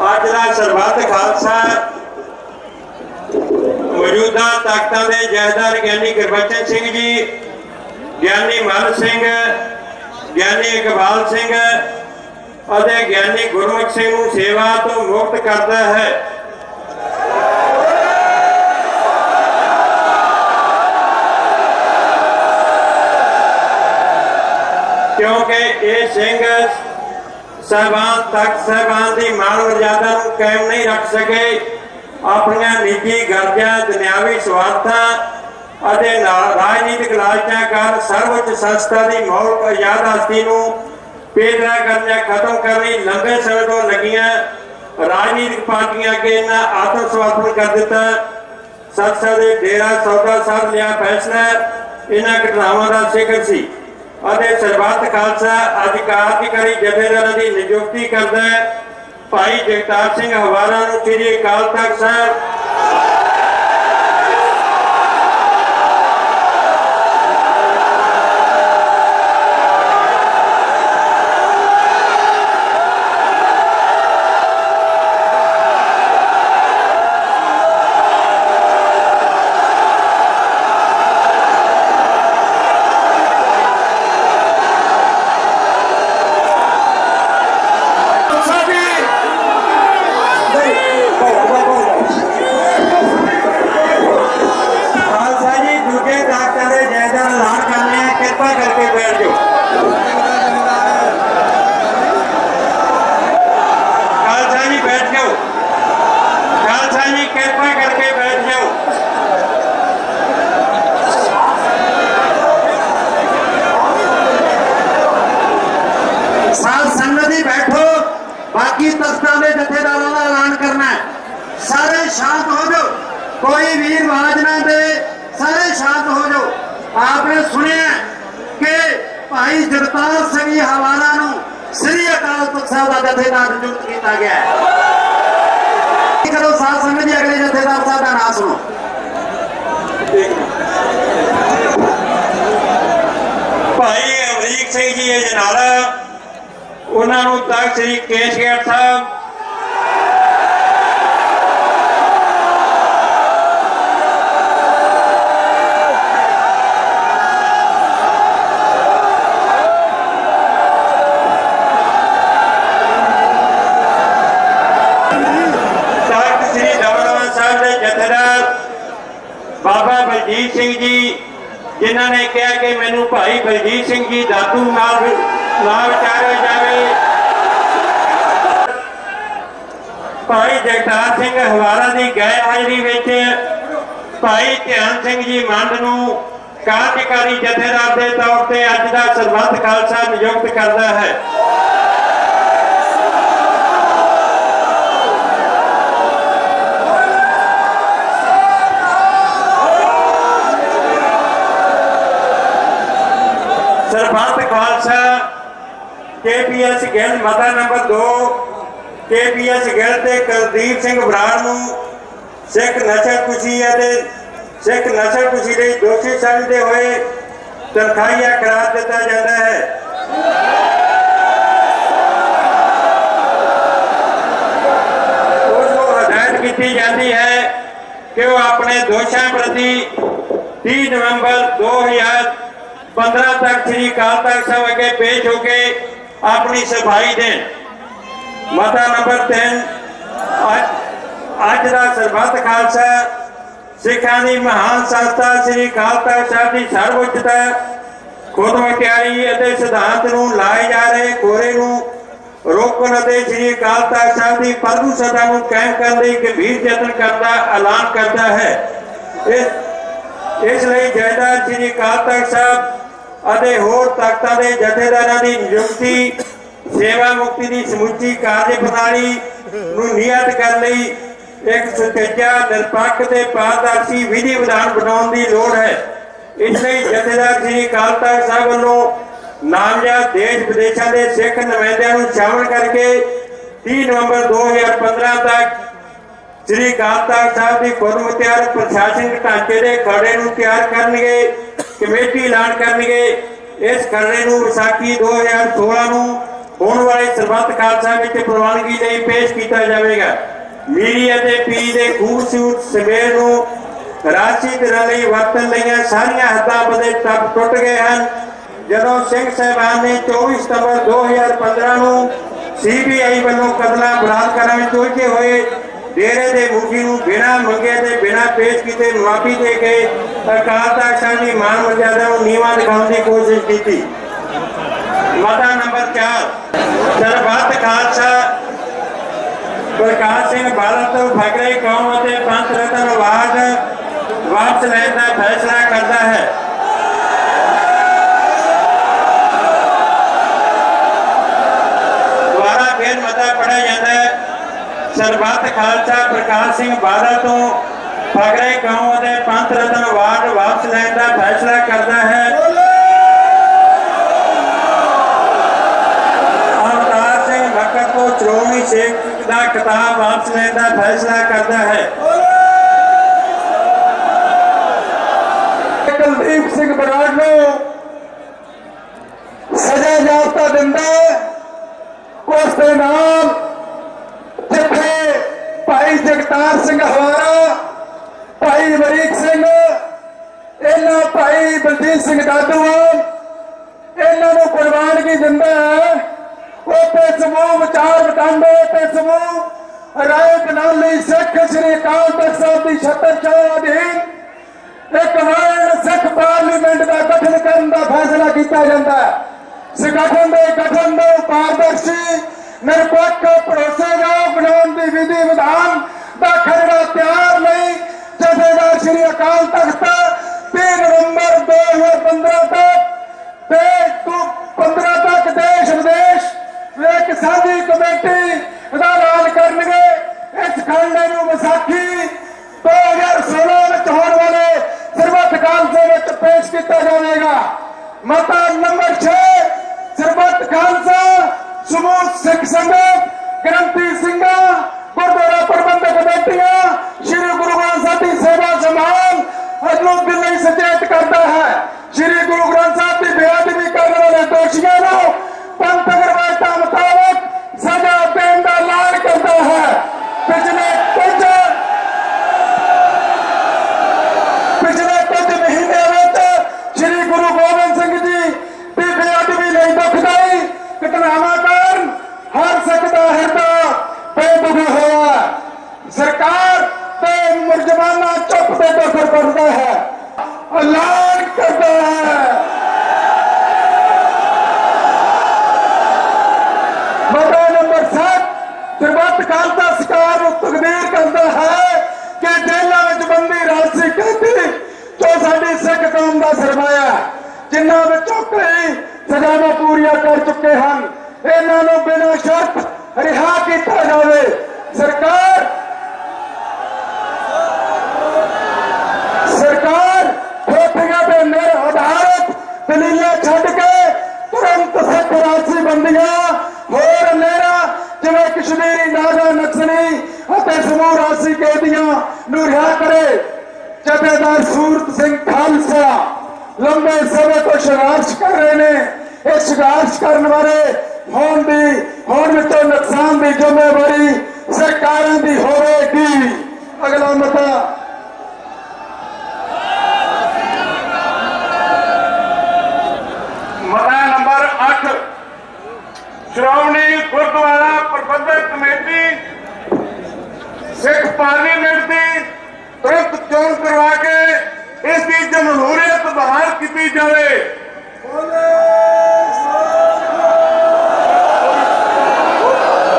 ਅੱਜ ਦਾ ਸਰਬੱਤ ਖਾਲਸਾ ਮੌਜੂਦਾ ਤਾਕਤਾਂ ਦੇ ਜਹਦਾਰ ਗਿਆਨੀ ਗੁਰਬਚਨ ਸਿੰਘ ਜੀ, ਗਿਆਨੀ ਮਨ ਸਿੰਘ, ਗਿਆਨੀ ਇਕਬਾਲ ਸਿੰਘ ਅਤੇ ਗਿਆਨੀ ਗੁਰਮੁਖ ਸਿੰਘ ਨੂੰ ਸੇਵਾ ਤੋਂ ਮੁਕਤ ਕਰਦਾ ਹੈ। ਕਿਉਂਕਿ ਇਹ ਸਿੰਘ ਸਹਿਬਾਨ ਤਖਤ ਸਹਿਬਾਨ ਦੀ ਮਾਨ ਮਰਜ਼ਾਦਾ ਨੂੰ ਕਾਇਮ ਨਹੀਂ ਰੱਖ ਸਕੇ। ਆਪਣੀਆਂ ਨਿੱਜੀ ਗਰਜਾਂ ਦੁਨਿਆਵੀ ਸਵਾਰਥਾਂ ਅਤੇ ਨਾ- ਰਾਜਨੀਤਿਕ ਲਾਲਚਾਂ ਕਾਰਨ ਸਰਵਉੱਚ ਸੰਸਥਾ ਦੀ ਮੌਲਿਕ ਆਜ਼ਾਦ ਹਸਤੀ ਨੂੰ ਪੇਦਰਾ ਕਰਨਾ ਖਤਮ ਕਰਨੀ ਲੰਬੇ ਸਮੇਂ ਤੋਂ ਲੱਗੀਆਂ ਰਾਜਨੀਤਿਕ ਪਾਰਟੀਆਂ ਅੱਗੇ ਇਹਨਾਂ ਆਤਮ ਸਮਰਪਣ ਕਰ ਦਿੱਤਾ। ਸਤਸੰਗ ਦੇ ਡੇਰਾ, ਸੌਦਾ ਸਾਹਿਬ ਲਿਆ ਫੈਸਲਾ, ਇਹਨਾਂ ਘਟਨਾਵਾਂ ਦਾ ਜ਼ਿਕਰ ਸੀ। ਅਤੇ ਸਰਬੱਤ ਖਾਲਸਾ ਅਧਿਕਾਰੀ ਜਥੇਦਾਰਾਂ ਦੀ ਨਿਯੁਕਤੀ ਕਰਦਾ ਹੈ। ਭਾਈ ਜਗਤਾਰ ਸਿੰਘ ਹਵਾਰਾ ਨੂੰ ਸ੍ਰੀ ਅਕਾਲ ਤਖਤ ਸਾਹਿਬ ਖਾਲਸਾ ਜੀ ਦੂਜੇ ਤਾਕਤਾਂ ਦੇ ਜੈਦਾਰ ਐਲਾਨ ਕਰਨੇ ਆ ਕਿਰਪਾ ਕਰਕੇ ਬੈਠ ਜਾਓ ਖਾਲਸਾ ਜੀ ਬੈਠ ਜਾਓ ਖਾਲਸਾ ਜੀ ਕਿਰਪਾ ਕਰਕੇ ਬੈਠ ਜਾਓ ਸਾਧ ਸੰਗਤ ਜੀ ਬੈਠੋ ਬਾਕੀ ਤਖਤਾਂ ਦੇ ਜਥੇਦਾਰਾਂ ਦਾ ਐਲਾਨ ਕਰਨਾ ਹੈ ਸਾਰੇ ਸ਼ਾਂਤ ਹੋ ਜਾਓ ਕੋਈ ਵੀਰ ਆਵਾਜ਼ ਨਾ ਦੇ, ਸਾਰੇ ਸ਼ਾਂਤ ਹੋ ਜਾਓ। ਆਪਨੇ ਸੁਣਿਆ ਕਿ ਭਾਈ ਜਗਤਾਰ ਸਿੰਘ ਹਵਾਲਾ ਨੂੰ ਸ੍ਰੀ ਅਕਾਲ ਤਖਤ ਸਾਹਿਬ ਦਾ ਜਥੇਦਾਰ ਨਿਯੁਕਤ ਕੀਤਾ ਗਿਆ ਹੈ। ਕਰੋ ਸਾਧ ਸੰਗਤ ਜੀ ਅਗਲੇ ਜਥੇਦਾਰ ਸਾਹਿਬ ਦਾ ਨਾਮ ਸੁਣੋ। ਭਾਈ ਅਮਰੀਕ ਸਿੰਘ ਜੀ ਇਹ ਜਨਾਲਾ, ਉਹਨਾਂ ਨੂੰ ਤਖਤ ਸ੍ਰੀ ਕੇਸ਼ਗੜ੍ਹ ਸਾਹਿਬ ਸ੍ਰੀ ਦਮਦਮਾ ਸਾਹਿਬ ਦੇ ਜਥੇਦਾਰ ਬਾਬਾ ਬਲਜੀਤ ਸਿੰਘ ਜੀ, ਜਿਨ੍ਹਾਂ ਨੇ ਕਿਹਾ ਕਿ ਮੈਨੂੰ ਭਾਈ ਬਲਜੀਤ ਸਿੰਘ ਜੀ ਦਾਦੂ ਨਾਲ ਵੀ- ਵਿਚਾਰਿਆ ਜਾਵੇ। ਭਾਈ ਜਗਤਾਰ ਸਿੰਘ ਹਵਾਲਾ ਦੀ ਗੈਰ ਹਾਜ਼ਰੀ ਵਿੱਚ ਭਾਈ ਧਿਆਨ ਸਿੰਘ ਜੀ ਮੰਡ ਨੂੰ ਕਾਰਜਕਾਰੀ ਜਥੇਦਾਰ ਦੇ ਤੌਰ ਤੇ ਅੱਜ ਦਾ ਸਰਬੱਤ ਖਾਲਸਾ ਨਿਯੁਕਤ ਕਰਦਾ ਹੈ। ਖਾਲਸਾ, ਕੇਪੀਐਸ ਗਿੱਲ, ਮਤਾ ਨੰਬਰ 2 ਕੇਪੀਐਸ ਗਿੱਲ ਤੇ ਕੁਲਦੀਪ ਸਿੰਘ ਬਰਾੜ ਨੂੰ ਸਿੱਖ ਨਸ਼ਾ ਕੁਸ਼ੀ ਅਤੇ ਸਿੱਖ ਨਸ਼ਾ ਕੁਸ਼ੀ ਲਈ ਦੋਸ਼ੀ ਸਮਝਦੇ ਹੋਏ ਤਨਖਾਹੀਆ ਕਰਾਰ ਦਿੱਤਾ ਜਾਂਦਾ ਹੈ। ਉਸ ਨੂੰ ਹਦਾਇਤ ਕੀਤੀ ਜਾਂਦੀ ਹੈ ਕਿ ਉਹ ਆਪਣੇ ਦੋਸ਼ਾਂ ਪ੍ਰਤੀ 30 ਨਵੰਬਰ 2015 ਤੱਕ ਸ੍ਰੀ ਅਕਾਲ ਤਖਤ ਸਾਹਿਬ ਅੱਗੇ ਪੇਸ਼ ਹੋ ਕੇ ਆਪਣੀ ਸਫ਼ਾਈ ਦੇਣ। ਮਤਾ ਨੰਬਰ 3 ਅੱਜ- ਦਾ ਸਰਬੱਤ ਖਾਲਸਾ, ਸਿੱਖਾਂ ਦੀ ਮਹਾਨ ਸੰਸਥਾ ਸ੍ਰੀ ਅਕਾਲ ਤਖਤ ਸਾਹਿਬ ਦੀ ਸਰਵਉੱਚਤਾ ਖੁਦ ਮੁਖਤਿਆਰੀ ਅਤੇ ਸਿਧਾਂਤ ਨੂੰ ਲਾਏ ਜਾ ਰਹੇ ਕੋਰੇ ਨੂੰ ਰੋਕਣ ਅਤੇ ਸ੍ਰੀ ਅਕਾਲ ਤਖਤ ਸਾਹਿਬ ਦੀ ਪਰਦੂ ਸਦਾ ਨੂੰ ਕਾਇਮ ਕਰਨ ਲਈ ਗੰਭੀਰ ਯਤਨ ਕਰਨ ਦਾ ਐਲਾਨ ਕਰਦਾ ਹੈ। ਇਸ ਇਸ ਲਈ ਜਾਇਦਾਦ ਸ੍ਰੀ ਅਕਾਲ ਤਖਤ ਸਾਹਿਬ ਅਤੇ ਹੋਰ ਤਾਕਤਾਂ ਦੇ ਜਥੇਦਾਰਾਂ ਦੀ ਨਿਯੁਕਤੀ, ਸੇਵਾ ਮੁਕਤੀ ਦੀ ਸਮੁੱਚੀ ਕਾਰਜ ਪ੍ਰਣਾਲੀ ਨੂੰ ਨਿਯਤ ਕਰਨ ਲਈ ਇੱਕ ਸੁਚੱਜਾ, ਨਿਰਪੱਖ ਤੇ ਪਾਰਦਰਸ਼ੀ ਵਿਧੀ ਵਿਧਾਨ ਬਣਾਉਣ ਦੀ ਲੋੜ ਹੈ। ਇਸ ਲਈ ਜਥੇਦਾਰ ਸ੍ਰੀ ਅਕਾਲ ਤਖਤ ਸਾਹਿਬ ਵੱਲੋਂ ਨਾਮਜ਼ਦ ਦੇਸ਼ ਵਿਦੇਸ਼ਾਂ ਦੇ ਸਿੱਖ ਨੁਮਾਇੰਦਿਆਂ ਨੂੰ ਸ਼ਾਮਲ ਕਰਕੇ 30 ਨਵੰਬਰ 2015 ਤੱਕ ਸ੍ਰੀ ਅਕਾਲ ਤਖਤ ਸਾਹਿਬ ਦੀ ਖੁਦਮੁਖਤਿਆਰ ਪ੍ਰਸ਼ਾਸਨਿਕ ਢਾਂਚੇ ਦੇ ਖੜੇ ਨੂੰ ਤਿਆਰ ਕਰਨਗੇ। ਕਮੇਟੀ ਐਲਾਨ ਕਰਨਗੇ। ਇਸ ਖਰੜੇ ਨੂੰ ਵਿਸਾਖੀ 2016 ਨੂੰ ਹੋਣ ਵਾਲੇ ਸਰਬੱਤ ਖਾਲਸਾ ਵਿੱਚ ਪ੍ਰਵਾਨਗੀ ਲਈ ਪੇਸ਼ ਕੀਤਾ ਜਾਵੇਗਾ। ਮੀਰੀ ਅਤੇ ਪੀ ਦੇ ਖੂਬਸੂਰਤ ਸਵੇਰ ਨੂੰ ਰਾਸ਼ੀ ਦਿਨਾਂ ਲਈ ਵਰਤਣ ਲਈਆਂ ਸਾਰੀਆਂ ਹੱਦਾਂ ਬਦੇ ਟੱਪ ਟੁੱਟ ਗਏ ਹਨ। ਜਦੋਂ ਸਿੰਘ ਸਾਹਿਬਾਨ ਨੇ 24 ਸਤੰਬਰ 2015 ਨੂੰ ਸੀਬੀਆਈ ਵੱਲੋਂ ਕਤਲਾਂ ਕਰਨ ਵਿੱਚ ਉਲਝੇ ਹੋਏ ਡੇਰੇ ਦੇ ਮੁਖੀ ਨੂੰ ਬਿਨਾਂ ਮੰਗੇ ਤੇ ਬਿਨਾਂ ਪੇਸ਼ ਕੀਤੇ ਮਾਫੀ ਦੇ ਕੇ ਅਕਾਲ ਤਖਤ ਸਾਹਿਬ ਦੀ ਮਾਨ ਮਰਿਆਦਾ ਨੂੰ ਨੀਵਾਂ ਦਿਖਾਉਣ ਦੀ ਕੋਸ਼ਿਸ਼ ਕੀਤੀ। ਮਤਾ ਨੰਬਰ 4 ਸਰਬੱਤ ਖਾਲਸਾ, ਪ੍ਰਕਾਸ਼ ਸਿੰਘ ਬਾਦਲ ਤੋਂ ਫਗਰੇ ਕੌਮ ਅਤੇ ਪੰਥ ਰਤਨ ਅਵਾਰਡ ਵਾਪਸ ਲੈਣ ਦਾ ਫੈਸਲਾ ਕਰਦਾ ਹੈ। ਸਰਬੱਤ ਖਾਲਸਾ, ਪ੍ਰਕਾਸ਼ ਸਿੰਘ ਬਾਦਲ ਤੋਂ ਫਗਰੇ ਕੌਮ ਅਤੇ ਪੰਥ ਰਤਨ ਅਵਾਰਡ ਵਾਪਸ ਲੈਣ ਦਾ ਫੈਸਲਾ ਕਰਦਾ ਹੈ। ਅਵਤਾਰ ਸਿੰਘ ਭਗਤ ਤੋਂ ਸ਼੍ਰੋਮਣੀ ਸੇਖ ਦਾ ਕਿਤਾਬ ਵਾਪਸ ਲੈਣ ਦਾ ਫੈਸਲਾ ਕਰਦਾ ਹੈ। ਕੁਲਦੀਪ ਸਿੰਘ ਬਰਾੜ ਨੂੰ ਸਜ਼ਾ ਜਾਪਤਾ ਦਿੰਦਾ ਹੈ। ਉਸ ਦੇ ਨਾਲ ਜਿੱਥੇ ਭਾਈ ਜਗਤਾਰ ਸਿੰਘ ਹਵਾਰਾ ਭਾਈ ਅਮਰੀਕ ਸਿੰਘ ਇਹਨਾਂ ਭਾਈ ਸਿੰਘ ਦਾਦੂਵਾਲ ਇਹਨਾਂ ਨੂੰ ਪ੍ਰਵਾਨਗੀ ਦਿੰਦਾ ਹੈ। ਉੱਥੇ ਸਮੂਹ ਵਿਚਾਰ ਵਟਾਂਡੇ ਤੇ ਸਮੂਹ ਰਾਏ ਬਣਾ ਲਈ ਸਿੱਖ ਸ੍ਰੀ ਅਕਾਲ ਤਖਤ ਸਾਹਿਬ ਦੀ ਛੱਤਰ ਛਾਇਆ ਅਧੀਨ ਇੱਕ ਵਰਲਡ ਸਿੱਖ ਪਾਰਲੀਮੈਂਟ ਦਾ ਗਠਨ ਕਰਨ ਦਾ ਫੈਸਲਾ ਕੀਤਾ ਜਾਂਦਾ ਹੈ। ਸੰਗਠਨ ਦੇ ਗਠਨ ਦੇ ਪਾਰਦਰਸ਼ੀ, ਨਿਰਪੱਖ ਭਰੋਸੇਯੋਗ ਕਮੇਟੀ ਦਾ ਐਲਾਨ ਕਰਨਗੇ। ਇਸ ਖੰਡੇ ਨੂੰ ਵਿਸਾਖੀ 2016 ਵਿੱਚ ਹੋਣ ਵਾਲੇ ਸਰਬੱਤ ਖਾਲਸੇ ਵਿੱਚ ਪੇਸ਼ ਕੀਤਾ ਜਾਵੇਗਾ। ਮਤਾ ਨੰਬਰ 6 ਸਰਬੱਤ ਖਾਲਸਾ, ਸਮੂਹ ਸਿੱਖ ਸੰਗਤ ਗ੍ਰੰਥੀ ਸਿੰਘਾਂ, ਗੁਰਦੁਆਰਾ ਪ੍ਰਬੰਧਕ ਕਮੇਟੀਆਂ, ਸ੍ਰੀ ਗੁਰੂ ਗ੍ਰੰਥ ਸਾਹਿਬ ਦੀ ਸੇਵਾ ਸੰਭਾਲ ਅਜਲੂ ਦਿਲ ਲਈ ਸੁਚੇਤ ਕਰਦਾ ਹੈ। ਸ੍ਰੀ ਗੁਰੂ ਗ੍ਰੰਥ ਸਾਹਿਬ ਦੀ ਬੇਅਦਬੀ ਕਰਨ ਵਾਲੇ ਦੋਸ਼ੀਆਂ ਨੂੰ ਪੰਥਕ ਰਵਾਇਤਾਂ ਮੁਤਾਬਕ ਸਜ਼ਾ ਦੇਣ ਦਾ ਐਲਾਨ ਕਰਦਾ ਹੈ ਪਿਛਲੇ ਕੁਝ ਪਿਛਲੇ ਕੁਝ ਮਹੀਨਿਆਂ ਵਿੱਚ ਸ੍ਰੀ ਗੁਰੂ ਗੋਬਿੰਦ ਸਿੰਘ ਜੀ ਦੀ ਬੇਅਦਬੀ ਲਈ ਦੁਖਦਾਈ ਘਟਨਾਵਾਂ ਕਾਰਨ ਹਰ ਸਿੱਖ ਦਾ ਹਿਰਦਾ ਬੇਦੁਖੀ ਹੋਇਆ ਹੈ। ਸਰਕਾਰ ਤੇ ਮੁਰਜਮਾਨਾ ਚੁੱਪ ਤੇ ਦਖਲ ਕਰਦਾ ਹੈ ਐਲਾਨ ਕਰਦਾ ਹੈ ਮਤਾ ਨੰਬਰ 7 ਸਰਬੱਤ ਖਾਲਸਾ ਸਰਕਾਰ ਨੂੰ ਤਕਦੀਰ ਕਰਦਾ ਹੈ ਕਿ ਜੇਲ੍ਹਾਂ ਵਿੱਚ ਬੰਦੀ ਰਾਸ਼ੀ ਕਹਿੰਦੀ ਜੋ ਸਾਡੀ ਸਿੱਖ ਕੌਮ ਦਾ ਸਰਮਾਇਆ ਹੈ, ਜਿਨ੍ਹਾਂ ਵਿੱਚੋਂ ਕਈ ਸਜ਼ਾਵਾਂ ਪੂਰੀਆਂ ਕਰ ਚੁੱਕੇ ਹਨ। ਇਹਨਾਂ ਨੂੰ ਬਿਨਾਂ ਸ਼ਰਤ ਰਿਹਾ ਕੀਤਾ ਜਾਵੇ। ਸਰਕਾਰ ਸਰਕਾਰ ਠੋਕੀਆਂ ਤੇ ਨਿਰ ਆਧਾਰਿਤ ਦਲੀਲਾਂ ਛੱਡ ਕੇ ਤੁਰੰਤ ਸਿੱਖ ਰਾਜਸੀ ਬੰਦੀਆਂ। ਹੋਰ ਨਹਿਰਾ ਜਿਵੇਂ ਕਸ਼ਮੀਰੀ ਨਾਗਾ ਨਕਸਲੀ ਅਤੇ ਸਮੂਹ ਰਾਜਸੀ ਕੈਦੀਆਂ ਨੂੰ ਰਿਹਾ ਕਰੇ। ਜਥੇਦਾਰ ਸੂਰਤ ਸਿੰਘ ਖਾਲਸਾ, ਲੰਬੇ ਸਮੇਂ ਸੰਘਰਸ਼ ਕਰ ਰਹੇ ਨੇ। ਇਹ ਸੰਘਰਸ਼ ਕਰਨ ਵਾਲੇ ਹੋਣ ਦੀ ਹੋਣ ਵਿੱਚੋਂ ਨੁਕਸਾਨ ਦੀ ਜ਼ਿੰਮੇਵਾਰੀ ਸਰਕਾਰਾਂ ਦੀ ਹੋਵੇਗੀ ਅਗਲਾ ਮਤਾ ਮਤਾ number 8 Shiromani Gurdwara Parbandhak committee Sikh parliament ਦੀ ਤੁਰੰਤ ਚੋਣ ਕਰਵਾ ਕੇ ਇਸ ਦੀ ਜਮਹੂਰੀਅਤ ਬਹਾਲ ਕੀਤੀ ਜਾਵੇ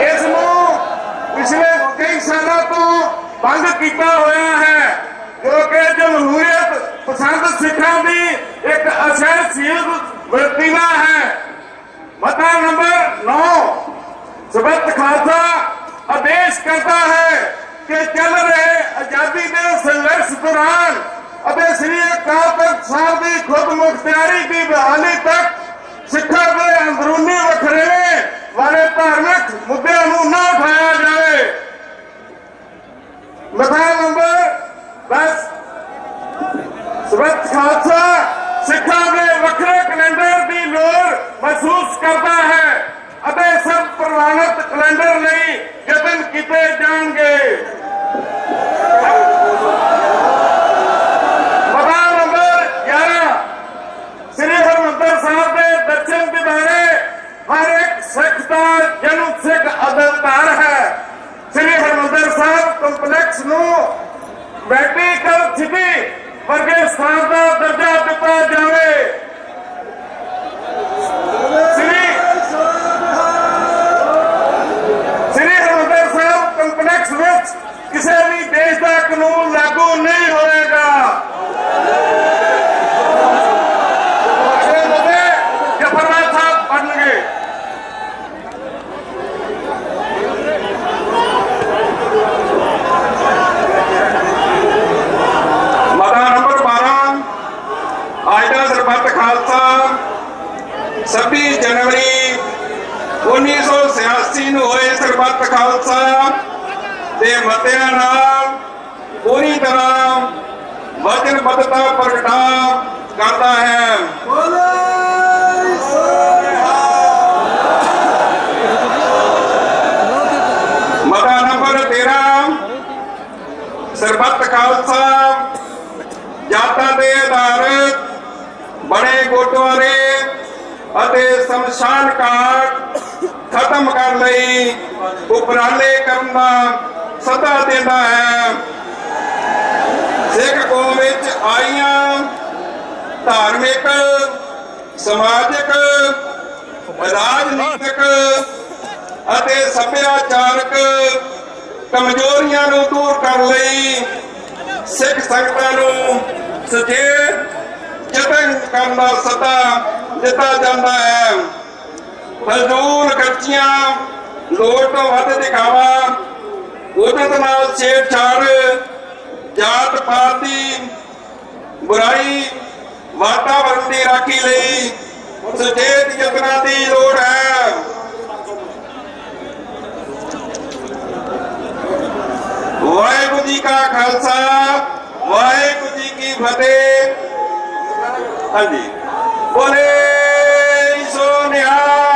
ਇਸ ਨੂੰ ਪਿਛਲੇ ਕਈ ਸਾਲਾਂ ਤੋਂ ਬੰਦ ਕੀਤਾ ਹੋਇਆ ਹੈ ਜੋ ਕਿ ਜਮਹੂਰੀਅਤ ਪਸੰਦ ਸਿੱਖਾਂ ਦੀ ਇੱਕ ਅਸਹਿਣਸ਼ੀਲ ਵਰਤੀਨਾ ਹੈ ਮਤਾ ਨੰਬਰ 9 ਸਬਤ ਖਾਲਸਾ ਆਦੇਸ਼ ਕਰਦਾ ਹੈ ਕਿ ਚੱਲ ਰਹੇ ਆਜ਼ਾਦੀ ਦੇ ਸੰਘਰਸ਼ ਦੌਰਾਨ ਅਤੇ ਸ੍ਰੀ ਅਕਾਲ ਤਖਤ ਸਾਹਿਬ ਦੀ ਖੁਦ ਮੁਖਤਿਆਰੀ ਦੀ ਬਹਾਲੀ ਤੱਕ ਸਿੱਖਾਂ ਦੇ ਅੰਦਰੂਨੀ ਵਖਰੇਵੇਂ ਵਾਲੇ ਧਾਰਮਿਕ ਮੁੱਦਿਆਂ ਨੂੰ ਨਾ ਉਠਾਇਆ ਜਾਵੇ। ਮਤਾ ਨੰਬਰ 10 ਸਬਤ ਖਾਲਸਾ ਸਿੱਖਾਂ ਦੇ ਵੱਖਰੇ ਕੈਲੰਡਰ ਦੀ ਲੋੜ ਮਹਿਸੂਸ ਕਰਦਾ ਹੈ ਅਤੇ ਸਭ ਪ੍ਰਭਾਵਿਤ ਕੈਲੰਡਰ ਲਈ ਯਤਨ ਕੀਤੇ ਜਾਣਗੇ ਪਤਾ ਨੰਬਰ 11 ਸ੍ਰੀ ਹਰਿਮੰਦਰ ਸਾਹਿਬ ਦੇ ਦਰਸ਼ਨ ਦਿਦਾਰੇ ਹਰ ਇੱਕ ਸਿੱਖ ਦਾ ਜਨਮ ਸਿੱਖ ਅਧਿਕਾਰ ਹੈ। ਸ੍ਰੀ ਹਰਿਮੰਦਰ ਸਾਹਿਬ ਕੰਪਲੈਕਸ ਨੂੰ ਮੈਡੀਕਲ ਸਿਟੀ ਵਰਗੇ ਸਥਾਨ ਦਾ ਦਰਜਾ ਦਿੱਤਾ ਜਾਵੇ ਸ੍ਰੀ ਸ੍ਰੀ ਹਰਿਮੰਦਰ ਸਾਹਿਬ ਕੰਪਲੈਕਸ ਵਿੱਚ ਕਿਸੇ ਵੀ ਦੇਸ਼ ਦਾ ਕਾਨੂੰਨ ਲਾਗੂ ਨਹੀਂ ਹੋਵੇਗਾ ਜਫਰਨਾਥ ਸਾਹਿਬ ਬਣਨਗੇ ਮਤਾ ਨੰਬਰ 12 ਅੱਜ ਦਾ ਸਰਬੱਤ ਖਾਲਸਾ 26 ਜਨਵਰੀ 1986 ਨੂੰ ਹੋਏ ਸਰਬੱਤ ਖਾਲਸਾ ਦੇ ਮਤਿਆਂ ਨਾਲ ਪੂਰੀ ਤਰ੍ਹਾਂ ਵਚਨਬੱਧਤਾ ਪ੍ਰਗਟਾ ਕਰਦਾ ਹੈ। ਮਤਾ ਨੰਬਰ 13 ਸਰਬੱਤ ਖਾਲਸਾ ਜਾਤਾਂ ਦੇ ਆਧਾਰਿਤ ਬੜੇ ਗੁਰਦੁਆਰੇ ਅਤੇ ਸ਼ਮਸ਼ਾਨ ਘਾਟ ਖਤਮ ਕਰਨ ਲਈ ਉਪਰਾਲੇ ਕਰਨ ਦਾ ਸੱਦਾ ਦਿੰਦਾ ਹੈ। ਸਿੱਖ ਕੌਮ ਵਿੱਚ ਆਈਆਂ ਧਾਰਮਿਕ, ਸਮਾਜਿਕ, ਰਾਜਨੀਤਿਕ ਅਤੇ ਸੱਭਿਆਚਾਰਕ ਕਮਜ਼ੋਰੀਆਂ ਨੂੰ ਦੂਰ ਕਰਨ ਲਈ ਸਿੱਖ ਸੰਗਤਾਂ ਨੂੰ ਸੁਚੇਤ ਯਤਨ ਕਰਨ ਦਾ ਸੱਦਾ ਦਿੱਤਾ ਜਾਂਦਾ ਹੈ। ਫਜ਼ੂਲ ਖਰਚੀਆਂ ਲੋੜ ਤੋਂ ਵੱਧ ਦਿਖਾਵਾ ਉਦਤ ਨਾਲ ਛੇੜਛਾੜ ਜਾਤ ਪਾਤ ਦੀ ਬੁਰਾਈ ਵਾਤਾਵਰਣ ਦੀ ਰਾਖੀ ਲਈ ਸੁਚੇਤ ਯਤਨਾਂ ਦੀ ਲੋੜ ਹੈ। ਵਾਹਿਗੁਰੂ ਜੀ ਕਾ ਖਾਲਸਾ, ਵਾਹਿਗੁਰੂ ਜੀ ਕੀ ਫਤਿਹ। ਹਾਂਜੀ। ਬੋਲੇ ਸੋ ਨਿਹਾਲ